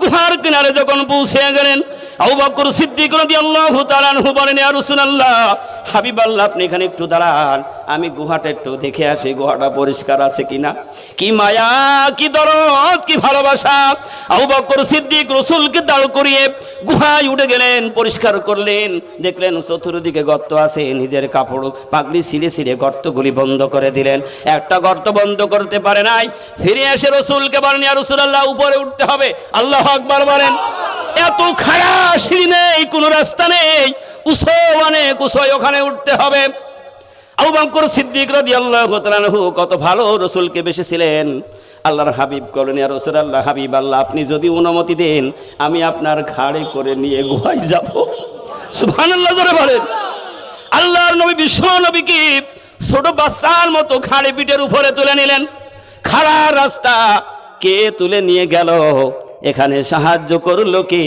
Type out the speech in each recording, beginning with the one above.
গুহার কিনারে যখন পৌঁছে গেলেন আবু বকর সিদ্দিক রাদিয়াল্লাহু তাআলা আনহু বলেন, ইয়া রাসূলুল্লাহ, হাবিবাল্লাহ, আপনি এখানে একটু দাঁড়ান। আমি গুহাটা একটু দেখে আসি, গুহাটা পরিষ্কার আছে কিনা? কি মায়া, কি দরদ, কি ভালোবাসা? আবু বকর সিদ্দিক রসুলকে দাঁড় করিয়ে গুহায় উঠে গেলেন, পরিষ্কার করলেন। দেখলেন চতুর্দিকে গর্ত আছে, নিজের কাপড় পাগড়ি ছিঁড়ে ছিঁড়ে গর্তগুলি বন্ধ করে দিলেন। একটা গর্ত বন্ধ করতে পারে নাই। ফিরে এসে রসুলকে বলেন, ইয়া রাসূলুল্লাহ, উপরে উঠতে হবে। আল্লাহ আকবার বলেন। এত খারাপ সিঁড়ি নেই, কোনো রাস্তা নেই। উসো অনেক উসো ওখানে উঠতে হবে। আবু বকর সিদ্দিক তাআলা আনহু কত ভালো রসুলকে বেসেছিলেন। আল্লাহর হাবিব করেন, ইয়া রাসূলুল্লাহ, হাবিব আল্লাহ, আপনি যদি অনুমতি দেন, আমি আপনার ঘাড়ে করে নিয়ে গুহায় যাব। সুবহানাল্লাহ, জোরে বলেন। আল্লাহর নবী, বিশ্ব নবীকে ছোট বাচ্চার মতো ঘাড়ে পিঠের উপরে তুলে নিলেন। খাড়া রাস্তা কে তুলে নিয়ে গেল? এখানে সাহায্য করল কে?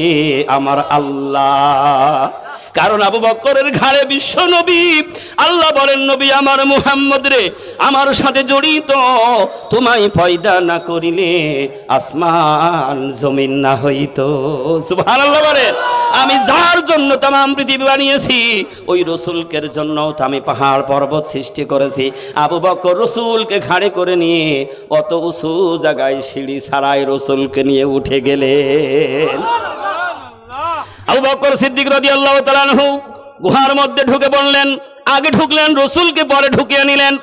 আমার আল্লাহ। কারণ আবু বক্করের ঘাড়ে বিশ্ব নবী। আল্লাহ বলেন, নবী আমার মুহাম্মদ রে, আমার সাথে জড়িত। তোমায় পয়দা না করিলে আসমান জমিন না হইতো। সুবহানাল্লাহ বলেন। আমি যার জন্য তাম পৃথিবী বানিয়েছি, ওই রসুলকের জন্য তো আমি পাহাড় পর্বত সৃষ্টি করেছি। আবু বকর রসুলকে ঘাড়ে করে নিয়ে অত উঁচু জায়গায় সিঁড়ি ছাড়াই রসুলকে নিয়ে উঠে গেলেন। আবু বকর সিদ্দিক রাজি আল্লাহ তালানহু গুহার মধ্যে ঢুকে পড়লেন, আগে ঢুকলেন, রসুলকে পরে ঢুকিয়ে নিলেন।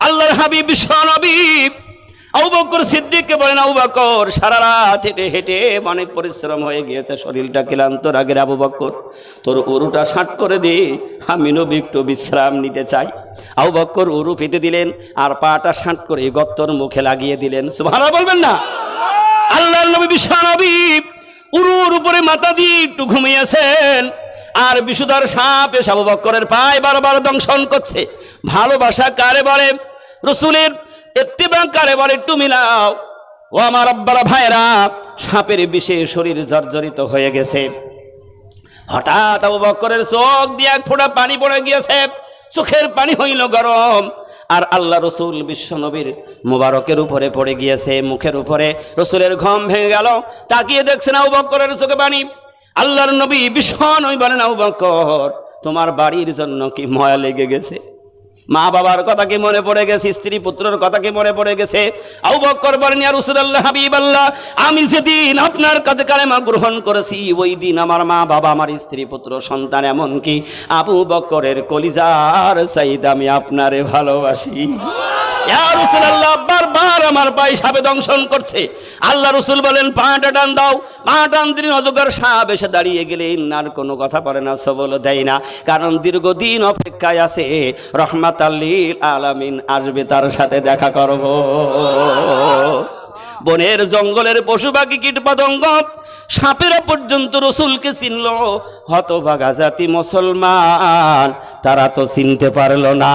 আল্লাহর হাবিব বিশ্ব নবীব আবু বকর সিদ্দিককে বলেন আবু বকর সারা রাত হেঁটে হেঁটে অনেক পরিশ্রম হয়ে গিয়েছে, শরীরটা ক্লান্ত, রাগের আবু বকর তোর উরুটা ষাট করে দে, আমি নবী একটু বিশ্রাম নিতে চাই। আবু বকর উরু পেতে দিলেন, আর পাটা ষাট করে গত্তর মুখে লাগিয়ে দিলেন। সুবহানাল্লাহ বলবেন না? আল্লাহর নবী বিশ্বনবী উরুর উপরে মাথা দিয়ে একটু ঘুমিয়েছেন, আর বিশুদার সাপ এসে আবু বক্করের পায় বারবার দংশন করছে। ভালোবাসা কারে বলে রসুলের এত্তিবা কারে বলে একটু মিলাও। ও আমার আব্বারা ভাইরা সাপের বিষে শরীর জর্জরিত হয়ে গেছে। হঠাৎ আবু বক্করের চোখ দিয়ে এক ফোঁটা পানি পড়ে গিয়েছে। চোখের পানি হইল গরম। আর আল্লাহ রসুল বিশ্বনবীর মুবারকের উপরে পড়ে গিয়েছে, মুখের উপরে। রসুলের ঘম ভেঙে গেল। তাকিয়ে দেখছেন আবু বক্করের চোখে পানি। আল্লাহর নবী বিশ্ব নবী বলেন, আবু বক্কর, তোমার বাড়ির জন্য কি ময়া লেগে গেছে? মা বাবার কথা কি মনে পড়ে গেছে? স্ত্রী পুত্রের কথা কি মনে পড়ে গেছে? আবু বক্কর বলেন ইয়া রাসূলুল্লাহ, হাবিবাল্লাহ, আমি যেদিন আপনার কাছে কালেমা গ্রহণ করেছি, ওই দিন আমার মা বাবা, আমার স্ত্রী পুত্র, সন্তান এমনকি আবু বক্করের কলিজার সাইদ আমি আপনারে ভালোবাসি। আল্লাহ রসুল বলেন, পাটা টান দাও পা টান সাপ এসে দাঁড়িয়ে কোনো কথা পারে না কারণ দীর্ঘদিন অপেক্ষায় আছে, রহমাত আলামিন আসবে তার সাথে দেখা করব। বনের জঙ্গলের পশু পাখি, কীট পতঙ্গ, সাপেরা পর্যন্ত রসুলকে চিনল, হতভাগা জাতি মুসলমান। তারা তো চিনতে পারল না।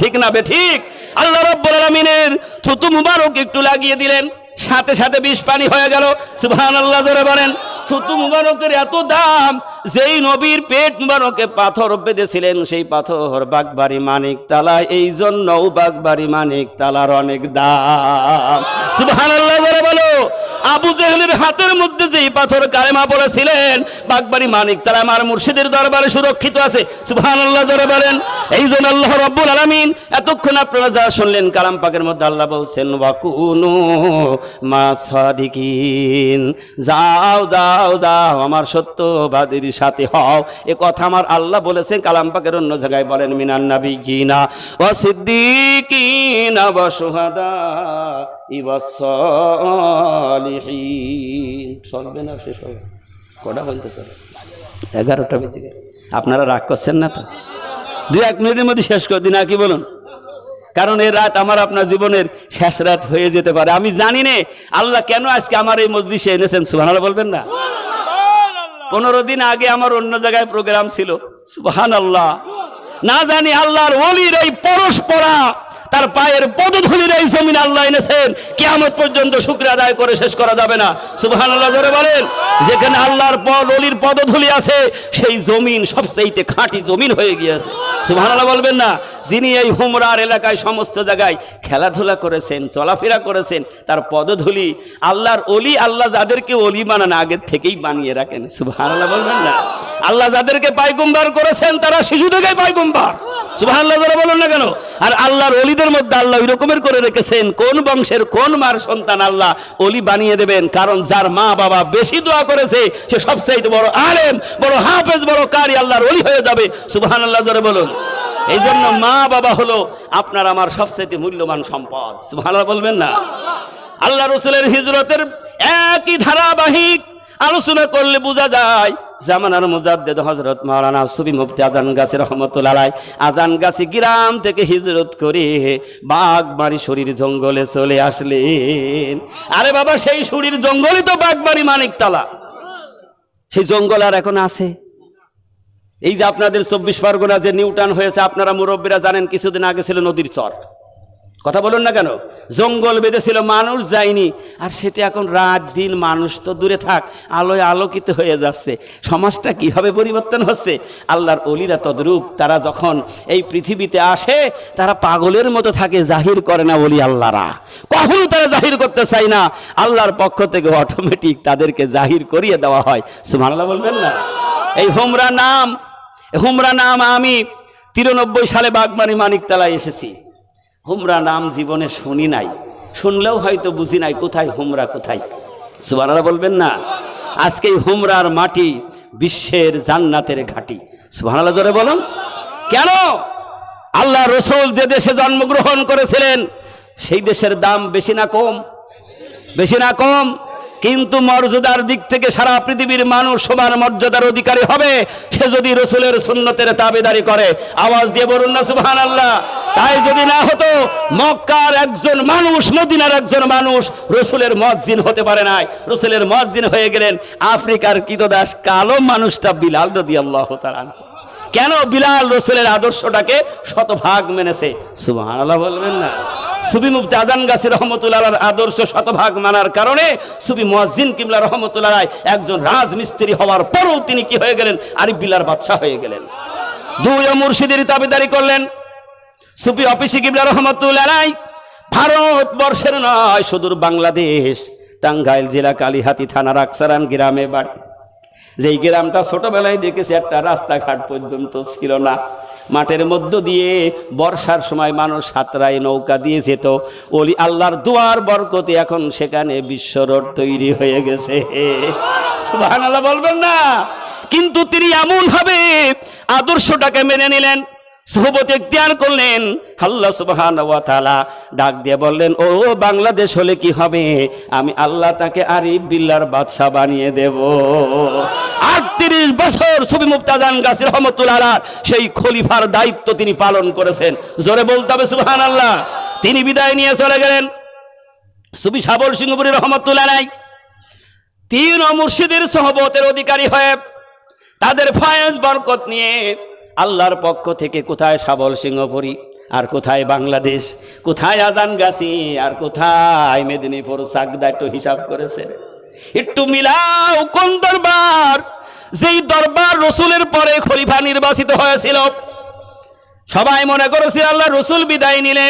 ঠিক না বে, ঠিক? আল্লাহ রব্বুল আলামিনের থুতু মুবারক একটু লাগিয়ে দিলেন। সাথে সাথে বিষ পানি হয়ে গেল। সুবহান আল্লাহ ধরে বলেন। থুতু মুবারকের এত দাম, যেই নবীর পেট মুবারকে পাথর বেঁধেছিলেন, সেই পাথর বাগবাড়ি মানিক তালা এই জন্যও বাগবাড়ি মানিক তালার অনেক দাম। সুবহান আল্লাহ ধরে বলো। আবু জেহেলের হাতের মধ্যে যেই পাথর কালেমা পড়েছিলেন বাগবাড়ি মানিক তারা আমার মুর্শিদের দরবারে সুরক্ষিত আছে। ধরে বলেন। এই জন্য আল্লাহ রব্বুল আলামিন এতক্ষণ আপনারা যা শুনলেন কালাম পাকের মধ্যে আল্লাহ বলছেন, ওয়াকুনু মা সাদিকিন। যাও যাও যাও, আমার সত্যবাদীর সাথে হও। এ কথা আমার আল্লাহ বলেছেন, কালাম পাকের অন্য জায়গায় বলেন, মিনান নাবি গিনা ও সিদ্দিকিনা ইবাসলিহীন চলবে না, শেষ হবে। কটা বলতে চলে? এগারোটা বেজে। আপনারা রাগ করছেন না তো? দুই এক মিনিটের মধ্যে শেষ করে দিন কি বলুন? কারণ এই রাত আমার আপনার জীবনের শেষ রাত হয়ে যেতে পারে। আমি জানি নে আল্লাহ কেন আজকে আমার এই মজলিসে এনেছেন? সুহান বলবেন না? পনেরো দিন আগে আমার অন্য জায়গায় প্রোগ্রাম ছিল। সুহান আল্লাহ না জানি আল্লাহর অলির এই পরস্পরা তার পায়ের পদধূলির এই জমিন আল্লাহ এনেছেন। কিয়ামত পর্যন্ত শুক্র আদায় করে শেষ করা যাবে না। সুবহান আল্লাহ ধরে বলেন। যেখানে আল্লাহর পদ পদধূলি আছে, সেই জমিন সবচেয়ে খাঁটি জমিন হয়ে গিয়েছে। সুবহানাল্লাহ বলবেন না, যিনি এই হুমরার এলাকায় সমস্ত জায়গায় খেলাধুলা করেছেন, চলাফেরা করেছেন, তার পদধূলি আল্লাহর অলি, আল্লাহ যাদেরকে অলি বানান আগের থেকেই বানিয়ে রাখেন। সুবহানাল্লাহ বলবেন না। আল্লাহ যাদেরকে পাইগুম্বার করেছেন, তারা শিশু থেকেই পাইগুম্বার না কেন? আর আল্লাহর অলিদের মধ্যে আল্লাহ ওই রকমের করে রেখেছেন। কোন বংশের কোন মার সন্তান আল্লাহ অলি বানিয়ে দেবেন? কারণ যার মা বাবা বেশি দোয়া করেছে, সে সবচাইতে বড় আলেম, বড় হাফেজ, বড় কারি, আল্লাহর অলি হয়ে যাবে। সুবহানাল্লাহ যারা বলুন। এই জন্য মা বাবা হলো আপনার আমার সবচাইতে মূল্যবান সম্পদ। সুবহানাল্লাহ বলবেন না? আল্লাহ রসুলের হিজরতের একই ধারাবাহিক আলোচনা করলে বোঝা যায় জামানার মুজাদ্দেদ হজরত মাওলানা সুবি মুফতি আজান গাছি রহমতুল্লাহ আজান গাছি গ্রাম থেকে হিজরত করে বাগবাড়ি শরীর জঙ্গলে চলে আসলেন। আরে বাবা, সেই শরীর জঙ্গলই তো বাগবাড়ি মানিকতলা। সেই জঙ্গল আর এখন আছে। এই যে আপনাদের চব্বিশ পরগনা যে নিউটান হয়েছে, আপনারা মুরব্বীরা জানেন, কিছুদিন আগে ছিল নদীর চর। কথা বলুন না কেন? জঙ্গল বেঁধেছিল, মানুষ যায়নি। আর সেটি এখন রাত দিন মানুষ তো দূরে থাক, আলোয় আলোকিত হয়ে যাচ্ছে। সমাজটা কীভাবে পরিবর্তন হচ্ছে? আল্লাহর অলিরা তদ্রূপ, তারা যখন এই পৃথিবীতে আসে, তারা পাগলের মতো থাকে, জাহির করে না বলি আল্লাহরা। কখনো তারা জাহির করতে চায় না। আল্লাহর পক্ষ থেকে অটোমেটিক তাদেরকে জাহির করিয়ে দেওয়া হয়। সুমানাল্লাহ বলবেন না? এই হোমরা নাম হুমরা নাম আমি তিরানব্বই সালে বাগমানি মানিকতলায় এসেছি। হুমরা নাম জীবনে শুনি নাই। শুনলেও হয়তো বুঝি নাই কোথায় হুমরা, কোথায়। সুবানারা বলবেন না? আজকে হুমরার মাটি বিশ্বের জান্নাতের ঘাটি। সুবানারা জোরে বলুন। কেন? আল্লাহ রসুল যে দেশে জন্মগ্রহণ করেছিলেন, সেই দেশের দাম বেশি না কম? বেশি না কম? কিন্তু মর্যাদার দিক থেকে সারা পৃথিবীর মানুষ সমান মর্যাদার অধিকারী হবে। সে যদি রসুলের সুন্নতের তাবেদারি করে, আওয়াজ দিয়ে বলুন না সুবহান আল্লাহ তাই যদি না হতো, মক্কার একজন মানুষ, মদিনার একজন মানুষ রসুলের মসজিদ হতে পারে নাই। রসুলের মসজিদ হয়ে গেলেন আফ্রিকার কীতদাস কালো মানুষটা বিলাল রদি আল্লাহ কেন বিলাল রসুলের আদর্শটাকে শতভাগ মেনেছে? আল্লাহ বলবেন না। সুবি মুফতি আজান গাছি রহমতুল্লাহ আদর্শ শতভাগ মানার কারণে সুবি মুয়াজ্জিন কিবলা রহমতুল্লাহ একজন রাজমিস্ত্রি হওয়ার পরও তিনি কি হয়ে গেলেন? আরিফ বিলার বাদশাহ হয়ে গেলেন। দুই মুর্শিদের তাবেদারি করলেন। সুফি অফিসি কিবলা রহমতুল্লাহ ভারতবর্ষের নয়, সুদূর বাংলাদেশ, টাঙ্গাইল জেলা, কালীহাতি থানার আকসারান গ্রামে বাড়ি। যেই গ্রামটা ছোটবেলায় দেখেছি, একটা রাস্তাঘাট পর্যন্ত ছিল না। মাঠের মধ্য দিয়ে বর্ষার সময় মানুষ সাঁতরায়, নৌকা দিয়ে যেত। ওলি আল্লাহর দুয়ার বরকতে এখন সেখানে বিশ্ব রোড তৈরি হয়ে গেছে। সুবহানাল্লাহ বলবেন না। কিন্তু তিনি এমন ভাবে আদর্শটাকে মেনে নিলেন। সোহবত এখতিয়ার করলেন। আল্লাহ সুবহান ডাক দিয়ে বললেন, ও বাংলাদেশ হলে কি হবে? আমি আল্লাহ তাকে আরিফ বিল্লার বাদশা বানিয়ে দেব। আটত্রিশ বছর সুবি মুফতাজান গাছি রহমতুল্লাহ সেই খলিফার দায়িত্ব তিনি পালন করেছেন। জোরে বলতে হবে সুবহান আল্লাহ তিনি বিদায় নিয়ে চলে গেলেন সুবি সাবল সিংহপুরী রহমতুল্লাহ নাই তিন মুর্শিদের সহবতের অধিকারী হয়ে তাদের ফয়েজ বরকত নিয়ে আল্লাহর পক্ষ থেকে কোথায় সাবল সিংহপুরী? আর কোথায় বাংলাদেশ? কোথায় আজান গাছি আর কোথায় মেদিনীপুর? সাকদা একটু হিসাব করেছে। একটু মিলাও কোন দরবার? যেই দরবার রসুলের পরে খলিফা নির্বাচিত হয়েছিল। সবাই মনে করেছে আল্লাহ রসুল বিদায় নিলে।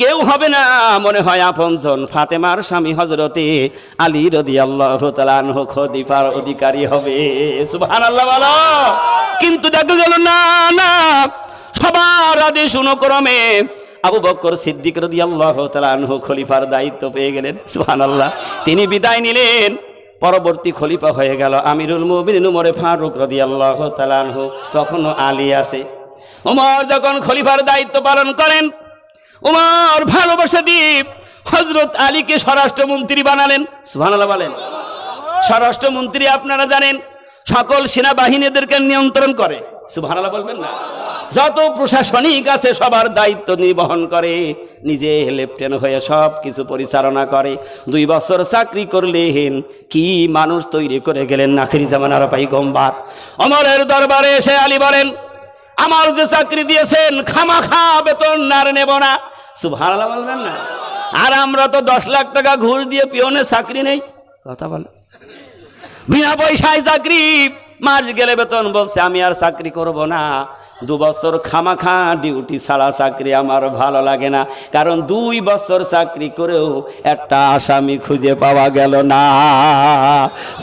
কেউ হবে না, মনে হয় আপনজন। ফাতেমার স্বামী হজরতে আলী রদি আল্লাহ খদিফার অধিকারী হবে। সুবহান আল্লাহ কিন্তু দেখা গেল, না না। সবার আদেশ অনুক্রমে আবু বক্কর সিদ্দিক রদি আল্লাহ তালানহ খলিফার দায়িত্ব পেয়ে গেলেন। সুহান আল্লাহ তিনি বিদায় নিলেন। পরবর্তী খলিফা হয়ে গেল আমিরুল মুবিন উমরে ফারুক রদি আল্লাহ তালানহ তখনও আলী আছে। উমর যখন খলিফার দায়িত্ব পালন করেন উমর ভালোবাসা দ্বীপ হজরত আলীকে স্বরাষ্ট্রমন্ত্রী বানালেন। সুবহানাল্লাহ বলেন। স্বরাষ্ট্রমন্ত্রী আপনারা জানেন, সকল সেনাবাহিনীদেরকে নিয়ন্ত্রণ করে। সুবহানাল্লাহ বলবেন না? যত প্রশাসনিক আছে সবার দায়িত্ব নির্বহন করে, নিজে লেফটেন্ট হয়ে সব কিছু পরিচালনা করে। দুই বছর চাকরি করলেন, কি মানুষ তৈরি করে গেলেন নাখিরি জামানার পাই গম্বার। অমরের দরবারে এসে আলী বলেন আমার যে চাকরি দিয়েছেন, খামাখা বেতন আর নেব না। সুবহানাল্লাহ বলবেন না। আর আমরা তো দশ লাখ টাকা ঘুষ দিয়ে পিওনের চাকরি নেই। কথা বলে বিনা পয়সায় চাকরি, মাস গেলে বেতন বলছে, আমি আর চাকরি করব না। দু বছর খামাখা ডিউটি ছাড়া চাকরি আমার ভালো লাগে না। কারণ দুই বছর চাকরি করেও একটা আসামি খুঁজে পাওয়া গেল না।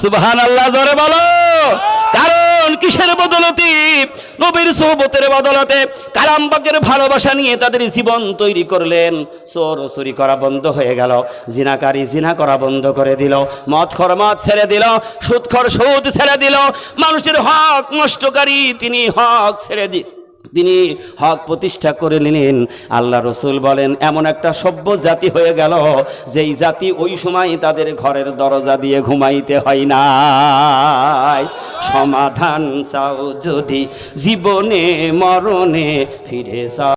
সুবহান আল্লাহ ধরে বলো। কারণ কিসের বদলতি? নবীর সোহবতের বদলতে কালামবাগের ভালোবাসা নিয়ে তাদের জীবন তৈরি করলেন। চোর চুরি করা বন্ধ হয়ে গেল। জিনাকারী জিনা করা বন্ধ করে দিল। মদ খর মদ ছেড়ে দিল। সুৎখর সুদ ছেড়ে দিল। মানুষের হক নষ্টকারী তিনি হক ছেড়ে দি তিনি হক প্রতিষ্ঠা করে নিলেন। আল্লাহ রসুল বলেন, এমন একটা সভ্য জাতি হয়ে গেল যেই জাতি ওই সময় তাদের ঘরের দরজা দিয়ে ঘুমাইতে হয় না সমাধান চাও যদি জীবনে, মরণে ফিরে যাও।